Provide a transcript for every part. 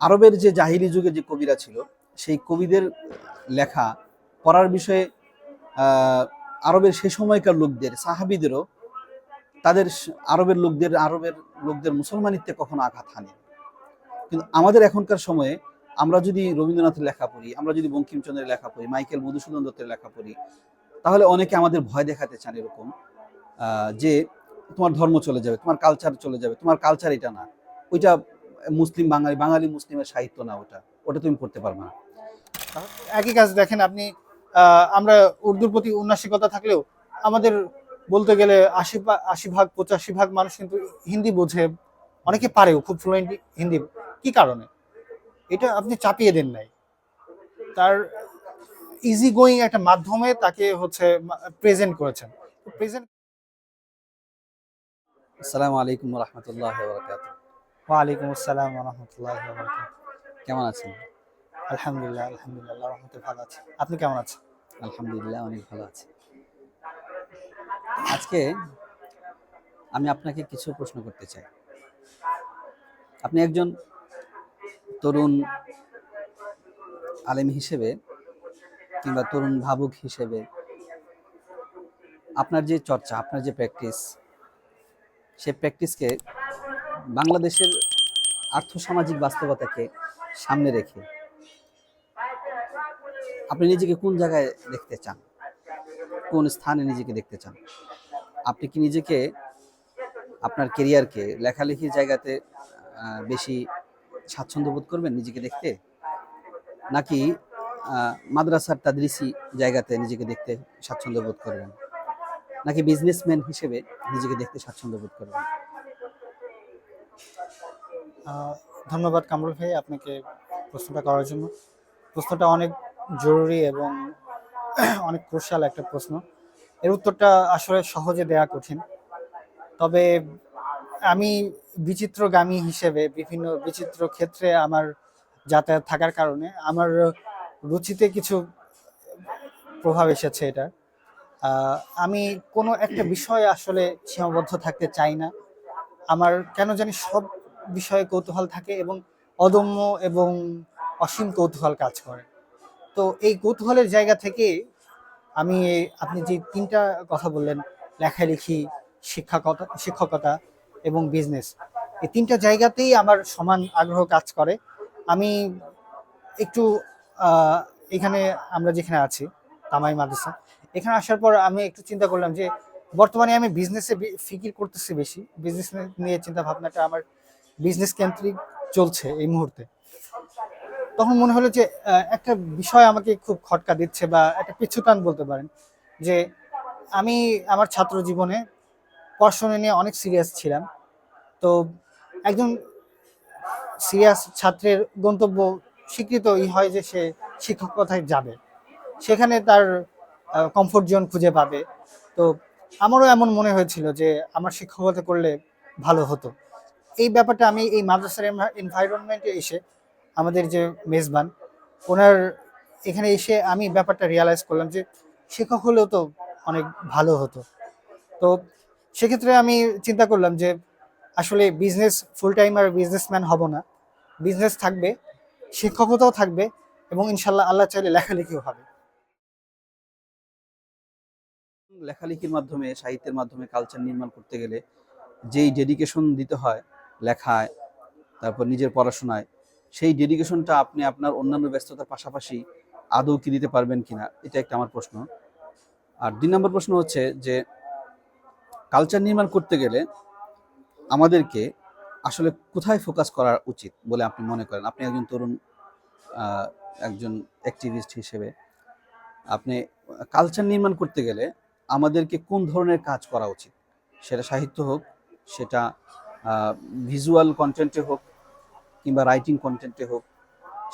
আরবের যে জাহিলি যুগে যে কবিরা ছিল, সেই কবিদের লেখা পড়ার বিষয়ে আরবের সে সময়কার লোকদের, সাহাবিদেরও তাদের আরবের লোকদের আরবের লোকদের মুসলমানিত্বে কখনো আঘাত হানি। কিন্তু আমাদের এখনকার সময়ে আমরা যদি রবীন্দ্রনাথের লেখা পড়ি, আমরা যদি বঙ্কিমচন্দ্রের লেখা পড়ি, মাইকেল মধুসূদন দত্তের লেখা পড়ি, তাহলে অনেকে আমাদের ভয় দেখাতে চান এরকম যে তোমার ধর্ম চলে যাবে, তোমার কালচার চলে যাবে, তোমার কালচার এটা না। ওইটা মুসলিম বাঙালি বাঙালি মুসলিমের সাহিত্য না ওটা। ওটা তুমি পড়তে পারবে না। একই কাজ দেখেন আপনি আমরা উর্দুর প্রতি উন্নাসিকতা থাকলেও আমাদের বলতে গেলে আশি আশি ভাগ পঁচাশি ভাগ মানুষ কিন্তু হিন্দি বোঝে। অনেকে পারেও খুব ফ্লুয়েন্ট হিন্দি। কি কারণে? এটা আপনি চাপিয়ে দেন নাই। তার ইজি গোয়িং একটা মাধ্যমে তাকে হচ্ছে প্রেজেন্ট করেছেন। প্রেজেন্ট আসসালামু আলাইকুম রহমতুল্লাহ ওয়ালাইকুম আসসালাম রহমতুল্লাহ কেমন আছেন? আলহামদুলিল্লাহ আলহামদুলিল্লাহ রহমতে ভালো আছে। আপনি কেমন আছেন? আলহামদুলিল্লাহ অনেক ভালো আছি। আজকে আমি আপনাকে কিছু প্রশ্ন করতে চাই। আপনি একজন তরুণ আলেম হিসেবে কিংবা তরুণ ভাবুক হিসেবে আপনার যে চর্চা আপনার যে প্র্যাকটিস সে প্র্যাকটিসকে বাংলাদেশের আর্থসামাজিক বাস্তবতাকে সামনে রেখে আপনি নিজেকে কোন জায়গায় দেখতে চান? কোন স্থানে নিজেকে দেখতে চান? আপনি কি নিজেকে আপনার কেরিয়ারকে লেখালেখির জায়গাতে বেশি স্বাচ্ছন্দ্য বোধ করবেন নিজেকে দেখতে? নাকি মাদ্রাসার তাদরিসি জায়গাতে নিজেকে দেখতে স্বাচ্ছন্দ্য বোধ করবেন? নাকি বিজনেসম্যান হিসেবে নিজেকে দেখতে স্বাচ্ছন্দ্য বোধ করবেন? ধন্যবাদ কামরুল ভাই আপনাকে প্রশ্নটা করার জন্য। প্রশ্নটা অনেক জরুরি এবং অনেক ক্রুশাল একটা প্রশ্ন। এর উত্তরটা আসলে সহজে দেয়া কঠিন। তবে আমি বিচিত্রগামী হিসেবে বিভিন্ন বিচিত্র ক্ষেত্রে আমার যাতায়াত থাকার কারণে আমার রুচিতে কিছু প্রভাব এসেছে এটা। আমি কোনো একটা বিষয়ে আসলে সীমাবদ্ধ থাকতে চাই না। আমার কেন জানি সব বিষয়ে কৌতূহল থাকে এবং অদম্য এবং অসীম কৌতূহল কাজ করে। তো এই কৌতূহলের জায়গা থেকে আমি আপনি যে তিনটা কথা বললেন, লেখালেখি শিক্ষকতা শিক্ষকতা এবং বিজনেস এই তিনটা জায়গাতেই আমার সমান আগ্রহ কাজ করে। আমি একটু এখানে আমরা যেখানে আছি, তামাই মাদ্রাসা, এখানে আসার পর আমি একটু চিন্তা করলাম যে, বর্তমানে আমি বিজনেসে ফিকির করতেছি বেশি। বিজনেস নিয়ে চিন্তা ভাবনাটা আমার বিজনেস কেন্দ্রিক চলছে এই মুহূর্তে। তখন মনে হলো যে একটা বিষয় আমাকে খুব খটকা দিচ্ছে বা একটা পিছুটান বলতে পারেন যে, আমি আমার ছাত্র জীবনে পড়াশোনা নিয়ে অনেক সিরিয়াস ছিলাম। তো একজন সিরিয়াস ছাত্রের গন্তব্য স্বীকৃত ই হয় যে সে শিক্ষকতায় যাবে। সেখানে তার কমফোর্ট জোন খুঁজে পাবে। তো আমারও এমন মনে হয়েছিল যে, আমার শিক্ষকতা করলে ভালো হতো। এই ব্যাপারটা আমি এই মাদ্রাসার এনভায়রনমেন্টে এসে আমাদের যে মেজবান, ওনার এখানে এসে আমি ব্যাপারটা রিয়ালাইজ করলাম যে শিক্ষক হলেও তো অনেক ভালো হতো। তো সেক্ষেত্রে আমি চিন্তা করলাম যে আসলে বিজনেস ফুল টাইম আর বিজনেসম্যান হব না। বিজনেস থাকবে, শিক্ষকতাও থাকবে এবং ইনশাল্লাহ আল্লাহ চাইলে লেখালেখিও হবে। লেখালেখির মাধ্যমে, সাহিত্যের মাধ্যমে কালচার নির্মাণ করতে গেলে যেই ডেডিকেশন দিতে হয় লেখায়, তারপর নিজের পড়াশোনায়, সেই ডেডিকেশনটা আপনি আপনার অন্যান্য ব্যস্ততার পাশাপাশি আদৌ কি দিতে পারবেন কিনা, এটা একটা আমার প্রশ্ন। আর দুই নম্বর প্রশ্ন হচ্ছে যে কালচার নির্মাণ করতে গেলে আমাদেরকে আসলে কোথায় ফোকাস করা উচিত বলে আপনি মনে করেন? আপনি একজন তরুণ একজন অ্যাক্টিভিস্ট হিসেবে, আপনি কালচার নির্মাণ করতে গেলে আমাদেরকে কোন ধরনের কাজ করা উচিত? সেটা সাহিত্য হোক, সেটা ভিজুয়াল কন্টেন্টে হোক কিংবা রাইটিং কন্টেন্টে হোক,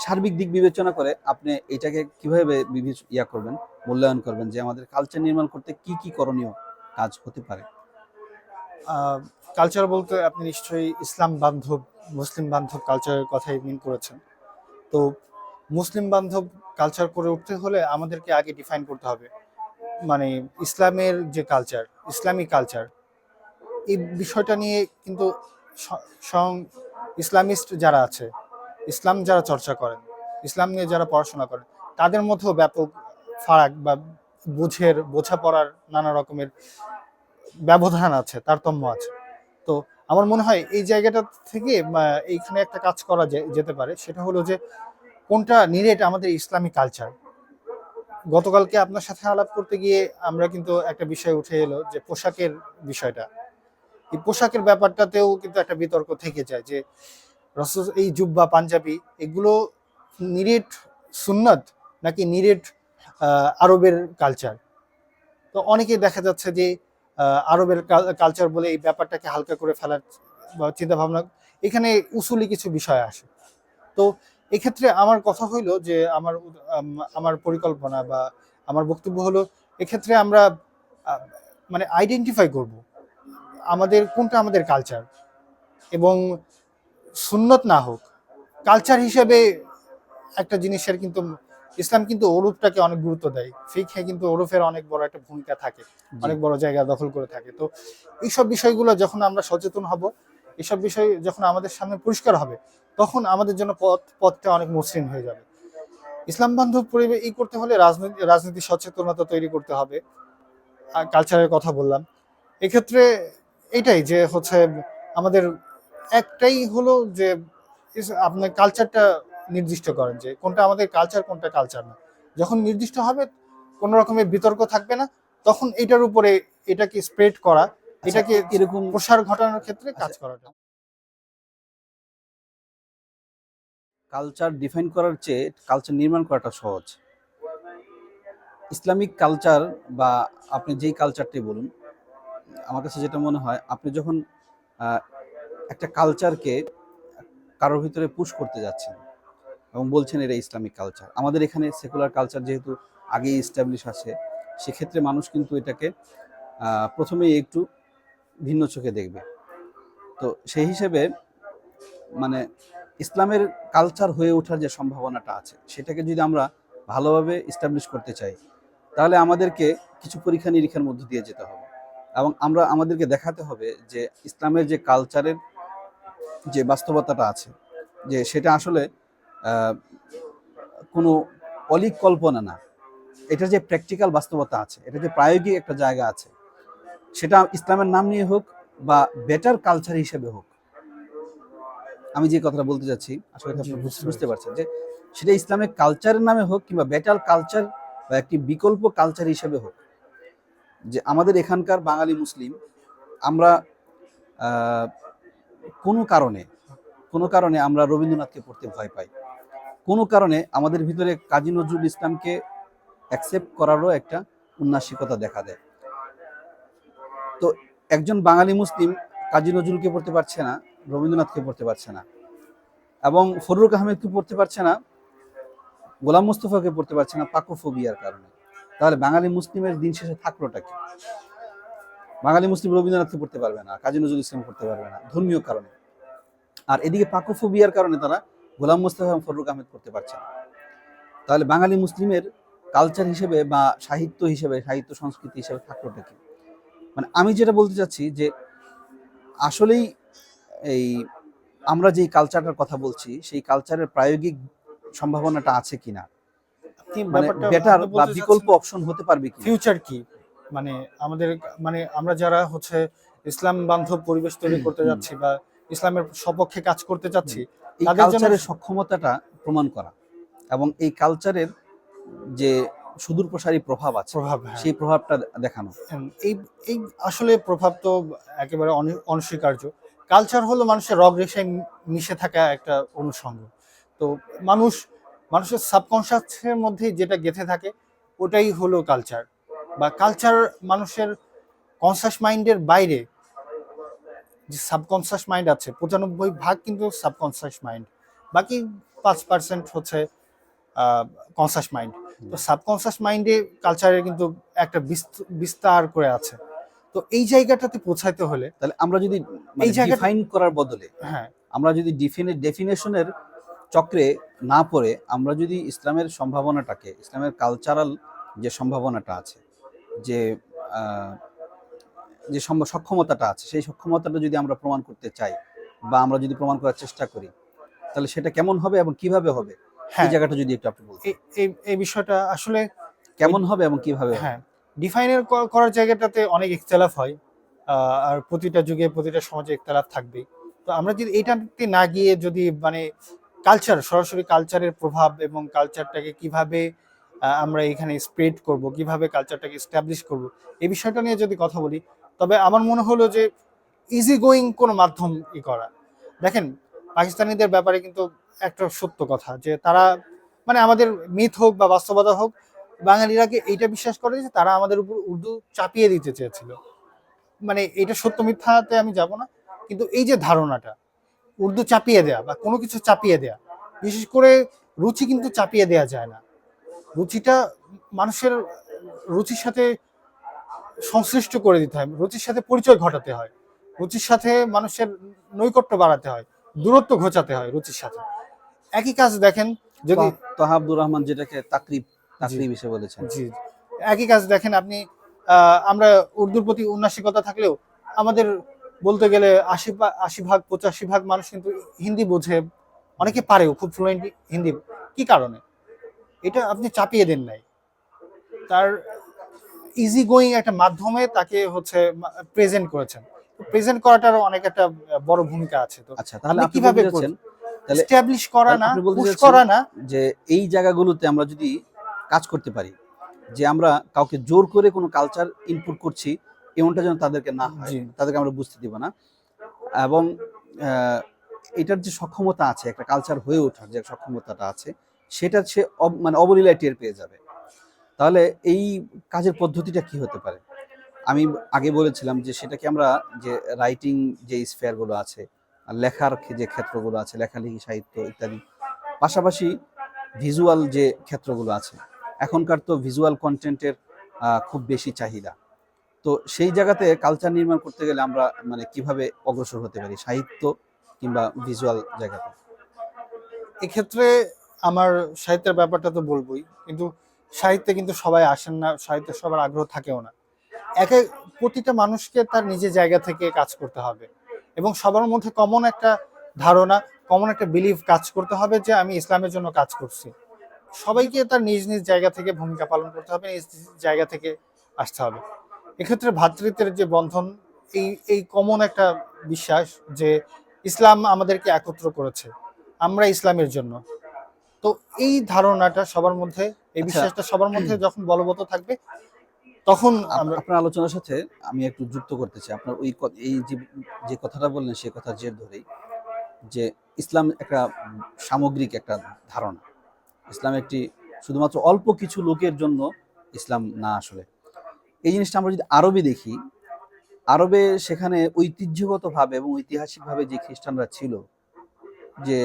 সার্বিক দিক বিবেচনা করে আপনি এটাকে কীভাবে ইয়া করবেন, মূল্যায়ন করবেন যে আমাদের কালচার নির্মাণ করতে কি কি করণীয় কাজ হতে পারে? কালচার বলতে আপনি নিশ্চয়ই ইসলাম বান্ধব, মুসলিম বান্ধব কালচারের কথাই মিন করেছেন। তো মুসলিম বান্ধব কালচার করে উঠতে হলে আমাদেরকে আগে ডিফাইন করতে হবে। মানে ইসলামের যে কালচার ইসলামী কালচার এই বিষয়টা নিয়ে কিন্তু স্বয়ং ইসলামিস্ট যারা আছে, ইসলাম যারা চর্চা করেন, ইসলাম নিয়ে যারা পড়াশোনা করেন, তাদের মধ্যেও ব্যাপক ফারাক বা বুঝের, বোঝাপড়ার নানা রকমের ব্যবধান আছে, তারতম্য আছে। তো আমার মনে হয় এই জায়গাটা থেকে এইখানে একটা কাজ করা যেতে পারে, সেটা হলো যে, কোনটা নিরেট আমাদের ইসলামিক কালচার। গতকালকে আপনার সাথে আলাপ করতে গিয়ে আমরা কিন্তু একটা বিষয় উঠে এলো যে পোশাকের বিষয়টা। এই পোশাকের ব্যাপারটাতেও কিন্তু একটা বিতর্ক থেকে যায় যে রসুল এই জুব্বা, পাঞ্জাবি এগুলো নিরেট সুন্নত নাকি নিরেট আরবের কালচার তো অনেকেই দেখা যাচ্ছে যে আরবের কালচার বলে এই ব্যাপারটাকে হালকা করে ফেলার চিন্তা ভাবনা এখানে উসুলি কিছু বিষয় আসে। তো এক্ষেত্রে আমার কথা হইল যে আমার আমার পরিকল্পনা বা আমার বক্তব্য হলো, এক্ষেত্রে আমরা মানে আইডেন্টিফাই করব। আমাদের কোনটা আমাদের কালচার এবং সুন্নত না হোক কালচার হিসেবে একটা জিনিসের কিন্তু ইসলাম কিন্তু ওরূপটাকে অনেক গুরুত্ব দেয়। ফিকহে কিন্তু ওরফের অনেক বড় একটা ভূমিকা থাকে অনেক বড় জায়গা দখল করে থাকে। তো এইসব বিষয়গুলো যখন আমরা সচেতন হব এসব বিষয় যখন আমাদের সামনে পরিষ্কার হবে তখন আমাদের জন্য পথ পথটা অনেক মসৃণ হয়ে যাবে। ইসলাম বান্ধব পরিবেশ এই করতে হলে রাজনীতি রাজনীতি সচেতনতা তৈরি করতে হবে। কালচারের কথা বললাম। এক্ষেত্রে এটাই যে হচ্ছে আমাদের একটাই হলো যে আপনার কালচারটা নির্দিষ্ট করেন যে কোনটা আমাদের কালচার কোনটা কালচার না। যখন নির্দিষ্ট হবে কোনো রকমের বিতর্ক থাকবে না তখন এটার উপরে এটাকে স্প্রেড করা এটাকে আচ্ছা, এরকম প্রসার ঘটানোর ক্ষেত্রে কাজ আচ্ছা। করাটা। কালচার ডিফাইন করার চেয়ে কালচার নির্মাণ করাটা সহজ। ইসলামিক কালচার বা আপনি যেই কালচারটাই বলুন আমার কাছে যেটা মনে হয়, আপনি যখন একটা কালচারকে কারোর ভিতরে পুশ করতে যাচ্ছেন এবং বলছেন এটা ইসলামিক কালচার আমাদের এখানে সেকুলার কালচার যেহেতু আগেই এস্টাবলিশ আছে, সেক্ষেত্রে মানুষ কিন্তু এটাকে প্রথমেই একটু ভিন্ন চোখে দেখবে। তো সেই হিসেবে মানে ইসলামের কালচার হয়ে ওঠার যে সম্ভাবনাটা আছে, সেটাকে যদি আমরা ভালোভাবে ইস্টাবলিশ করতে চাই, তাহলে আমাদেরকে কিছু পরীক্ষা নিরীক্ষার মধ্য দিয়ে যেতে হবে। এবং আমরা আমাদেরকে দেখাতে হবে যে ইসলামের যে কালচারের যে বাস্তবতাটা আছে যে সেটা আসলে আহ, কোনো অলিক কল্পনা না। এটা যে প্র্যাকটিক্যাল বাস্তবতা আছে এটা যে প্রায়োগিক একটা জায়গা আছে সেটা ইসলামের নাম নিয়ে হোক বা বেটার কালচার হিসেবে হোক। আমি যে কথাটা বলতে যাচ্ছি আসলে আপনি বুঝতে পারছেন যে সেটা ইসলামিক কালচারের নামে হোক কিংবা বেটার কালচার বা একটি বিকল্প কালচার হিসেবে হোক যে আমাদের এখানকার বাঙালি মুসলিম, আমরা কোনো কারণে কোনো কারণে আমরা রবীন্দ্রনাথকে পড়তে ভয় পাই। কোনো কারণে আমাদের ভিতরে কাজী নজরুল ইসলামকে অ্যাকসেপ্ট করারও একটা উন্নাসিকতা দেখা দেয়। তো একজন বাঙালি মুসলিম কাজী নজরুলকে পড়তে পারছে না, রবীন্দ্রনাথকে পড়তে পারছে না এবং ফরুক আহমেদকে পড়তে পারছে না, গোলাম মুস্তফাকে পড়তে পারছে না পাকোফোবিয়ার কারণে। তাহলে বাঙালি মুসলিমের দিন শেষে থাকলোটা কি? বাঙালি মুসলিম রবীন্দ্রনাথকে পড়তে পারবে না, কাজী নজরুল ইসলাম পড়তে পারবে না, ধর্মীয় কারণে। আর এদিকে পাকোফোবিয়ার কারণে তারা গোলাম মুস্তফা ফরুক আহমেদ করতে পারছে না। তাহলে বাঙালি মুসলিমের কালচার হিসেবে বা সাহিত্য হিসেবে, সাহিত্য সংস্কৃতি হিসেবে থাকলোটা কি? মানে আমি যেটা বলতে চাচ্ছি যে, আসলেই এই আমরা যেই কালচারটার কথা বলছি, সেই কালচারের প্রায়োগিক সম্ভাবনাটা আছে কিনা? বেটার বা বিকল্প অপশন হতে পারবে কি ফিউচার কি? মানে আমাদের মানে আমরা যারা হচ্ছে ইসলাম বান্ধব পরিবেশ তৈরি করতে। যাচ্ছি বা ইসলামের সপক্ষে কাজ করতে চাচ্ছি তাদের কালচারের সক্ষমতাটা প্রমাণ করা এবং এই কালচারের যে সুদূর প্রসারী প্রভাব আছে প্রভাব হ্যাঁ। সেই প্রভাবটা দেখানো। এই এই আসলে প্রভাব তো একেবারে অনস্বীকার্য। কালচার হলো মানুষের রগ রেশায় মিশে থাকা একটা অনুষঙ্গ তো মানুষ মানুষের সাবকনশাসের মধ্যে যেটা গেঁথে থাকে ওটাই হলো কালচার বা কালচার মানুষের কনসাস মাইন্ডের বাইরে যে সাবকনসাস মাইন্ড আছে পঁচানব্বই ভাগ কিন্তু সাবকনসাস মাইন্ড বাকি পাঁচ পার্সেন্ট হচ্ছে কনসাস মাইন্ড তো সাবকনসাস মাইন্ডে কালচারের কিন্তু একটা বিস্ত- বিস্তার করে আছে। তো এই জায়গাটাতে পৌঁছাইতে হলে তাহলে আমরা যদি এই জায়গা ডিফাইন করার বদলে হ্যাঁ। আমরা যদি ডিফিনে ডেফিনেশনের চক্রে না পড়ে আমরা যদি ইসলামের সম্ভাবনাটাকে ইসলামের কালচারাল যে সম্ভাবনাটা আছে যে যে সক্ষমতাটা আছে সেই সক্ষমতাটা যদি আমরা প্রমাণ করতে চাই বা আমরা যদি প্রমাণ করার চেষ্টা করি তাহলে সেটা কেমন হবে এবং কীভাবে হবে? এই হ্যাঁ। জায়গাটা যদি একটু আপনি বলতেন। এই- বিষয়টা আসলে কেমন হবে এবং কীভাবে হ্যাঁ ডিফাইনের করার জায়গাটাতে অনেক ইখতলাফ হয় আর প্রতিটা যুগে প্রতিটা সমাজে ইখতলাফ থাকবে তো আমরা যদি এইটাতে না গিয়ে যদি মানে কালচার সরাসরি কালচারের প্রভাব এবং কালচারটাকে কীভাবে আমরা এখানে স্প্রেড করব, কীভাবে কালচারটাকে এস্টাবলিশ করব, এই বিষয়টা নিয়ে যদি কথা বলি, তবে আমার মনে হলো যে ইজি গোয়িং কোনো মাধ্যম ই করা। দেখেন, পাকিস্তানিদের ব্যাপারে কিন্তু একটা সত্য কথা, যে তারা মানে আমাদের মিথ হোক বা বাস্তবতা হোক বাঙালিরাকে এইটা বিশ্বাস করে যে তারা আমাদের উপর উর্দু চাপিয়ে দিতে চেয়েছিল? মানে এটা সত্য মিথ্যাতে আমি যাব না, কিন্তু এই যে ধারণাটা উর্দু চাপিয়ে দেয়া বা কোনো কিছু চাপিয়ে দেয়া। বিশেষ করে রুচি কিন্তু চাপিয়ে দেয়া যায় না। রুচিটা মানুষের রুচির সাথে সংশ্লিষ্ট করে দিতে হয়। রুচির সাথে পরিচয় ঘটাতে হয়। রুচির সাথে মানুষের নৈকট্য বাড়াতে হয়। দূরত্ব ঘোচাতে হয় রুচির সাথে। একই কাজ দেখেন যদি তো- তোহা আব্দুর রহমান যেটাকে তাকরিব তাকরিব হিসেবে বলেছেন। জি। একই কাজ দেখেন আপনি আহ, আমরা উর্দুর প্রতি উন্নাসিকতা থাকলেও আমাদের বলতে গেলে আশি আশি ভাগ পঁচাশি ভাগ মানুষ কিন্তু হিন্দি বোঝে। অনেকে পারেও খুব ফ্লুয়েন্ট হিন্দি। কি কারণে? এটা আপনি চাপিয়ে দেন নাই। তার ইজি গোয়িং একটা মাধ্যমে তাকে হচ্ছে প্রেজেন্ট করেছেন। প্রেজেন্ট করাটারও অনেক একটা বড় ভূমিকা আছে। তো আচ্ছা তাহলে কীভাবে বলছেন তাহলে এস্টাবলিশ করা না পুশ করা না। যে এই জায়গাগুলোতে আমরা যদি কাজ করতে পারি যে আমরা কাউকে জোর করে কোনো কালচার ইনপুট করছি এমনটা যেন তাদেরকে না হয় তাদেরকে আমরা বুঝতে দিব না। এবং এটার যে সক্ষমতা আছে একটা কালচার হয়ে ওঠার যে সক্ষমতাটা আছে সেটা সে মানে অবলীলায় টের পেয়ে যাবে। তাহলে এই কাজের পদ্ধতিটা কি হতে পারে? আমি আগে বলেছিলাম যে সেটাকে আমরা যে রাইটিং যে স্পেয়ারগুলো আছে লেখার যে ক্ষেত্রগুলো আছে লেখালেখি সাহিত্য ইত্যাদি পাশাপাশি ভিজুয়াল যে ক্ষেত্রগুলো আছে এখনকার তো ভিজুয়াল কন্টেন্টের খুব বেশি চাহিদা। তো সেই জায়গাতে কালচার নির্মাণ করতে গেলে আমরা মানে কীভাবে অগ্রসর হতে পারি? সাহিত্য কিংবা ভিজুয়াল জায়গাতে? এক্ষেত্রে আমার সাহিত্যের ব্যাপারটা তো বলবোই, কিন্তু সাহিত্যে কিন্তু সবাই আসেন না, সাহিত্যে সবার আগ্রহ থাকেও না। একে প্রতিটা মানুষকে তার নিজের জায়গা থেকে কাজ করতে হবে এবং সবার মধ্যে কমন একটা ধারণা কমন একটা বিলিভ কাজ করতে হবে যে আমি ইসলামের জন্য কাজ করছি। সবাইকে তার নিজ নিজ জায়গা থেকে ভূমিকা পালন করতে হবে নিজ জায়গা থেকে আসতে হবে। এক্ষেত্রে ভ্রাতৃত্বের যে বন্ধন এই এই কমন একটা বিশ্বাস যে ইসলাম আমাদেরকে একত্র করেছে আমরা ইসলামের জন্য। তো এই ধারণাটা সবার মধ্যে এই আচ্ছা। বিশ্বাসটা সবার মধ্যে যখন বলবৎ থাকবে তখন আপনার আলোচনার সাথে আমি একটু যুক্ত করতে চাই। আপনার ওই এই যে যে কথাটা বললেন সেই কথা জের ধরেই যে ইসলাম একটা সামগ্রিক একটা ধারণা। ইসলাম একটি শুধুমাত্র অল্প কিছু লোকের জন্য ইসলাম না আসলে। এই জিনিসটা আমরা যদি আরবে দেখি, আরবে সেখানে ঐতিহ্যগতভাবে এবং ঐতিহাসিকভাবে যে খ্রিস্টানরা ছিল, যে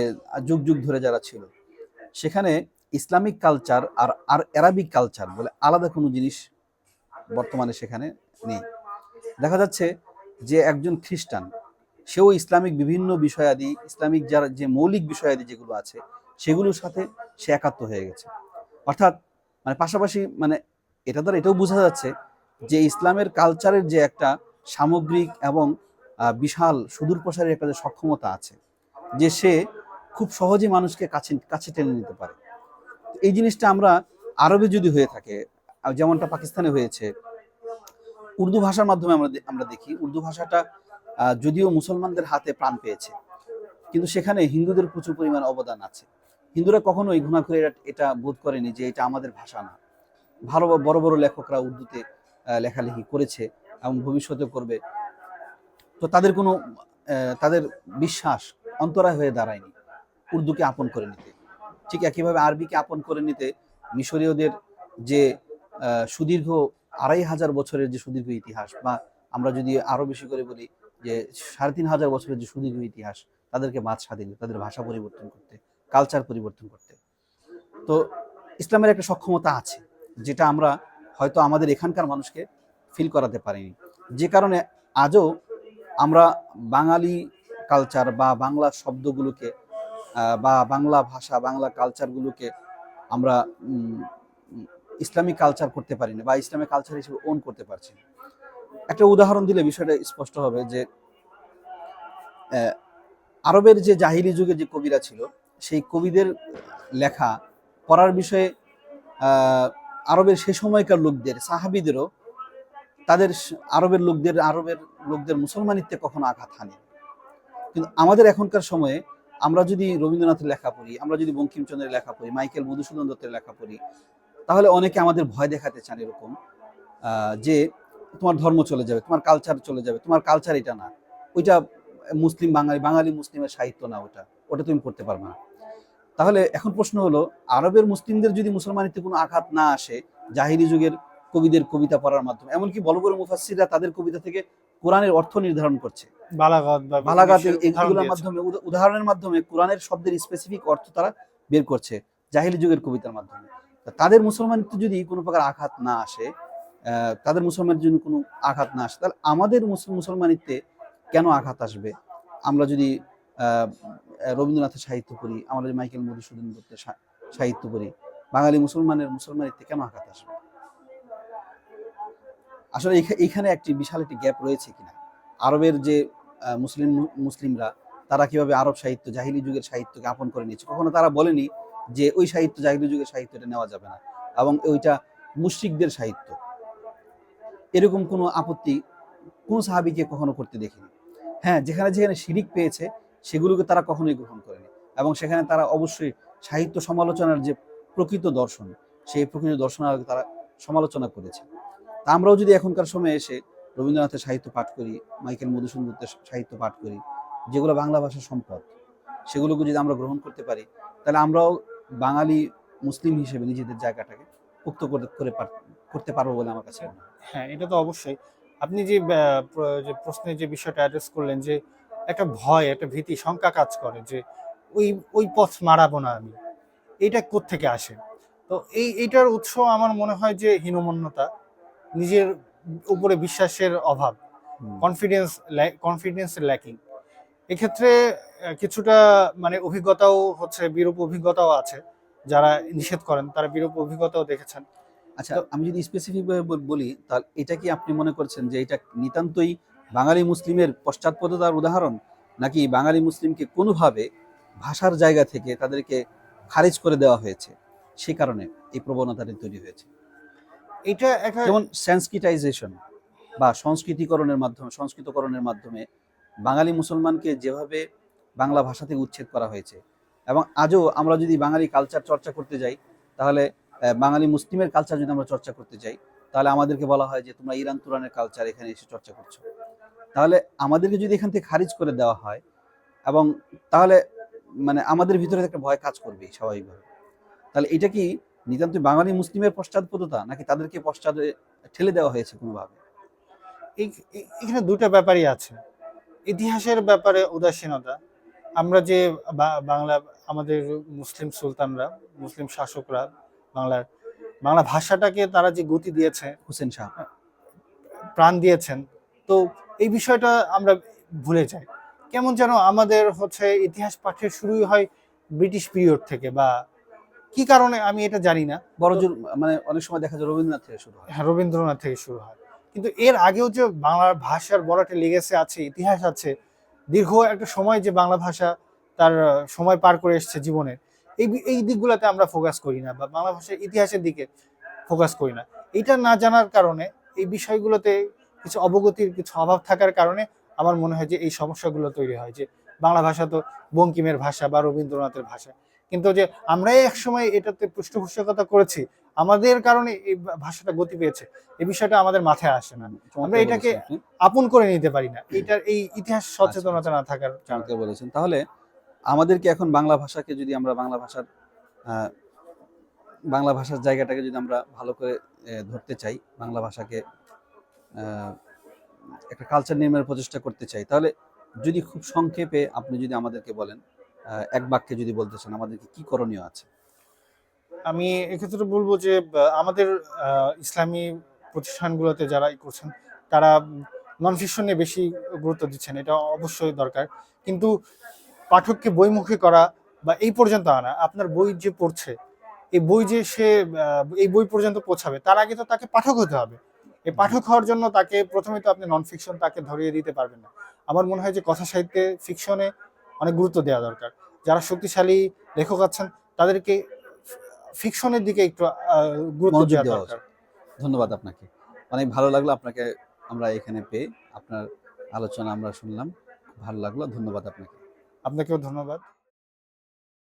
যুগ যুগ ধরে যারা ছিল, সেখানে ইসলামিক কালচার আর আর অ্যারাবিক কালচার বলে আলাদা কোনো জিনিস বর্তমানে সেখানে নেই। দেখা যাচ্ছে যে একজন খ্রিস্টান, সেও ইসলামিক বিভিন্ন বিষয়াদি, ইসলামিক যার যে মৌলিক বিষয়াদি যেগুলো আছে, সেগুলোর সাথে সে একাত্ম হয়ে গেছে। অর্থাৎ মানে পাশাপাশি মানে এটা দ্বারা এটাও বোঝা যাচ্ছে যে ইসলামের কালচারের যে একটা সামগ্রিক এবং বিশাল সুদূর প্রসারের একটা যে সক্ষমতা আছে, যে সে খুব সহজে মানুষকে কাছে কাছে টেনে নিতে পারে। এই জিনিসটা আমরা আরবে যদি হয়ে থাকে যেমনটা পাকিস্তানে হয়েছে, উর্দু ভাষার মাধ্যমে আমরা আমরা দেখি, উর্দু ভাষাটা যদিও মুসলমানদের হাতে প্রাণ পেয়েছে, কিন্তু সেখানে হিন্দুদের প্রচুর পরিমাণ অবদান আছে। হিন্দুরা কখনোই ঘুণা করে এটা- বোধ করেনি যে এটা আমাদের ভাষা না। ভালো বড় বড় লেখকরা উর্দুতে লেখালেখি করেছে এবং ভবিষ্যতে করবে। তো তাদের কোনো তাদের বিশ্বাস অন্তরায় হয়ে দাঁড়ায়নি, উর্দুকে আপন করে নিতে। ঠিক একইভাবে আরবিকে আপন করে নিতে মিশরীয়দের যে সুদীর্ঘ আড়াই হাজার বছরের যে সুদীর্ঘ ইতিহাস বা আমরা যদি আরও বেশি করে বলি যে, সাড়ে তিন হাজার বছরের যে সুদীর্ঘ ইতিহাস, তাদেরকে বাদ স্বাধীন, তাদের ভাষা পরিবর্তন করতে কালচার পরিবর্তন করতে। তো ইসলামের একটা সক্ষমতা আছে, যেটা আমরা হয়তো আমাদের এখানকার মানুষকে ফিল করাতে পারিনি। যে কারণে আজও আমরা বাঙালি কালচার বা বাংলা শব্দগুলোকে বা বাংলা ভাষা, বাংলা কালচারগুলোকে আমরা ইসলামিক কালচার করতে পারি না বা ইসলামিক কালচার হিসেবে ওন করতে পারছি একটা উদাহরণ দিলে বিষয়টা স্পষ্ট হবে যে আরবের যে জাহিলি যুগে যে কবিরা ছিল, সেই কবিদের লেখা পড়ার বিষয়ে আরবের সে সময়কার লোকদের, সাহাবিদেরও তাদের আরবের লোকদের আরবের লোকদের মুসলমানিত্বে কখনো আঘাত হানি কিন্তু আমাদের এখনকার সময়ে আমরা যদি রবীন্দ্রনাথের লেখা পড়ি, আমরা যদি বঙ্কিমচন্দ্রের লেখা পড়ি, মাইকেল মধুসূদন দত্তের লেখা পড়ি, তাহলে অনেকে আমাদের ভয় দেখাতে চান এরকম যে তোমার ধর্ম চলে যাবে, তোমার কালচার চলে যাবে, তোমার কালচার এটা না। ওইটা মুসলিম বাঙালি বাঙালি মুসলিমের সাহিত্য না ওটা। ওটা তুমি পড়তে পারবে না। তাহলে এখন প্রশ্ন হলো আরবের মুসলিমদের যদি মুসলমানিতে কোনো আঘাত না আসে জাহিরি যুগের কবিদের কবিতা পড়ার মাধ্যমে এমনকি বড় বড় মুফাসসিররা তাদের কবিতা থেকে কোরআনের অর্থ নির্ধারণ করছে। এগুলোর মাধ্যমে উদাহরণের মাধ্যমে কোরআনের শব্দের স্পেসিফিক অর্থ তারা বের করছে জাহিলি যুগের কবিতার মাধ্যমে। তাদের মুসলমানিত্ব যদি কোনো প্রকার আঘাত না আসে আহ, তাদের মুসলমানের জন্য কোনো আঘাত না আসে তাহলে আমাদের মুসল- মুসলমানিত্বে কেন আঘাত আসবে? আমরা যদি রবীন্দ্রনাথের সাহিত্য পড়ি যদি মাইকেল মধুসূদন দত্তের সাহিত্য পড়ি, বাঙালি মুসলমানের মুসলমানিত্বে কেন আঘাত আসবে? আসলে এইখানে একটি বিশাল একটি গ্যাপ রয়েছে কিনা? আরবের যে মুসলিম মুসলিমরা, তারা কীভাবে আরব সাহিত্য, জাহিলি যুগের সাহিত্যকে আপন করে নিয়েছে? কখনো তারা বলেনি যে ওই সাহিত্য, জাহিলি যুগের সাহিত্যটা নেওয়া যাবে না এবং ওইটা মুশরিকদের সাহিত্য। এরকম কোনো আপত্তি কোন সাহাবিকে কখনো করতে দেখিনি। হ্যাঁ যেখানে যেখানে শিরিক পেয়েছে সেগুলোকে তারা কখনোই গ্রহণ করেনি। এবং সেখানে তারা অবশ্যই সাহিত্য সমালোচনার যে প্রকৃত দর্শন সেই প্রকৃত দর্শনার তারা সমালোচনা করেছে। তা আমরাও যদি এখনকার সময়ে এসে রবীন্দ্রনাথের সাহিত্য পাঠ করি মাইকেল মধুসূদন দত্তের সাহিত্য পাঠ করি যেগুলো বাংলা ভাষার সম্পদ সেগুলোকে যদি আমরা গ্রহণ করতে পারি তাহলে আমরাও বাঙালি মুসলিম হিসেবে নিজেদের জায়গাটাকে মুক্ত করে করতে পারব বলে আমার কাছে হ্যাঁ। এটা তো অবশ্যই। আপনি যে আহ, প্র- যে প্রশ্নে যে বিষয়টা অ্যাড্রেস করলেন যে একটা ভয় একটা ভীতি শঙ্কা কাজ করে যে ওই ওই পথ মারাবো না আমি। এইটা থেকে আসে? তো এই এইটার উৎস আমার মনে হয় যে হীনমন্যতা নিজের উপরে বিশ্বাসের অভাব। কনফিডেন্স কনফিডেন্স ল্যাকিং এক্ষেত্রে কিছুটা মানে অভিজ্ঞতাও হচ্ছে বিরূপ অভিজ্ঞতাও আছে যারা নিষেধ করেন তারা বিরূপ অভিজ্ঞতাও দেখেছেন। আচ্ছা আমি যদি স্পেসিফিক ভাবে বলি তাহলে এটা কি আপনি মনে করছেন যে এটা নিতান্তই বাঙালি মুসলিমের পশ্চাৎপদতার উদাহরণ নাকি বাঙালি মুসলিমকে কোনোভাবে ভাষার জায়গা থেকে তাদেরকে খারিজ করে দেওয়া হয়েছে? সে কারণে এই প্রবণতাটি তৈরি হয়েছে। এটা একটা যেমন সংস্কৃতাইজেশন বা সংস্কৃতিকরণের মাধ্যমে সংস্কৃতকরণের মাধ্যমে বাঙালি মুসলমানকে যেভাবে বাংলা ভাষা থেকে উচ্ছেদ করা হয়েছে এবং আজও আমরা যদি বাঙালি কালচার চর্চা করতে যাই তাহলে বাঙালি মুসলিমের কালচার যদি আমরা চর্চা করতে যাই তাহলে আমাদেরকে বলা হয় যে তোমরা ইরান তুরানের কালচার এখানে এসে চর্চা করছ। তাহলে আমাদেরকে যদি এখান থেকে খারিজ করে দেওয়া হয় এবং তাহলে মানে আমাদের ভিতরে একটা ভয় কাজ করবে স্বাভাবিকভাবে। তাহলে এটা কি নিতান্তই বাঙালি মুসলিমের পশ্চাৎপদতা নাকি তাদেরকে পশ্চাতে ঠেলে দেওয়া হয়েছে কোনোভাবে? এখানে দুটো ব্যাপারই আছে। ইতিহাসের ব্যাপারে উদাসীনতা। আমরা যে বাংলা আমাদের মুসলিম সুলতানরা মুসলিম শাসকরা বাংলার বাংলা ভাষাটাকে তারা যে গতি দিয়েছে হোসেন শাহ। প্রাণ দিয়েছেন তো এই বিষয়টা আমরা ভুলে যাই। কেমন যেন আমাদের হচ্ছে ইতিহাস পাঠের শুরুই হয় ব্রিটিশ পিরিয়ড থেকে বা কি কারণে আমি এটা জানি না। বড় জোর মানে অনেক সময় দেখা যায় রবীন্দ্রনাথ থেকে শুরু হয়। হ্যাঁ রবীন্দ্রনাথ থেকে শুরু হয়। কিন্তু এর আগেও যে বাংলা ভাষার বড় একটা লেগেছে আছে ইতিহাস আছে দীর্ঘ একটা সময় যে বাংলা ভাষা তার সময় পার করে এসছে জীবনে এই এই দিকগুলোতে আমরা ফোকাস করি না বা বাংলা ভাষার ইতিহাসের দিকে ফোকাস করি না। এটা না জানার কারণে এই বিষয়গুলোতে কিছু অবগতির কিছু অভাব থাকার কারণে আমার মনে হয় যে এই সমস্যাগুলো তৈরি হয় যে বাংলা ভাষা তো বঙ্কিমের ভাষা বা রবীন্দ্রনাথের ভাষা। কিন্তু যে আমরাই একসময় এটাতে পৃষ্ঠপোষকতা করেছি আমাদের কারণে এই ভাষাটা গতি পেয়েছে এই বিষয়টা আমাদের মাথায় আসে না। চমৎকার এটাকে আপন। করে নিতে পারি না। এটার এই ইতিহাস সচেতনতা না থাকার কারণে। চমৎকার বলেছেন। তাহলে আমাদেরকে এখন বাংলা ভাষাকে যদি আমরা বাংলা ভাষার বাংলা ভাষার জায়গাটাকে যদি আমরা ভালো করে ধরতে চাই বাংলা ভাষাকে একটা কালচার নির্মাণের প্রচেষ্টা করতে চাই। তাহলে যদি খুব সংক্ষেপে আপনি যদি আমাদেরকে বলেন এক বাক্যে যদি বলতে চান আমাদেরকে কি করণীয় আছে? আমি এক্ষেত্রে বলব যে আমাদের ইসলামী প্রতিষ্ঠানগুলোতে যারা করছেন, তারা নন ফিকশন বেশি গুরুত্ব দিচ্ছেন, এটা অবশ্যই দরকার। কিন্তু পাঠককে বইমুখী করা বা এই পর্যন্ত আনা, আপনার বই যে পড়ছে, এই বই যে সে এই বই পর্যন্ত পৌঁছাবে, তার আগে তো তাকে পাঠক হতে হবে। এই পাঠক হওয়ার জন্য তাকে প্রথমে তো আপনি নন ফিকশন তাকে ধরিয়ে দিতে পারবেন না। আমার মনে হয় যে কথা সাহিত্যে ফিকশনে অনেক গুরুত্ব দেওয়া দরকার। যারা শক্তিশালী লেখক আছেন তাদেরকে ফিকশনের দিকে একটু গুরুত্ব দেওয়া দরকার। ধন্যবাদ আপনাকে। অনেক ভালো লাগল আপনাকে আমরা এখানে পেয়ে। আপনার আলোচনা আমরা শুনলাম। ভালো লাগল। ধন্যবাদ আপনাকে। আপনাকেও ধন্যবাদ।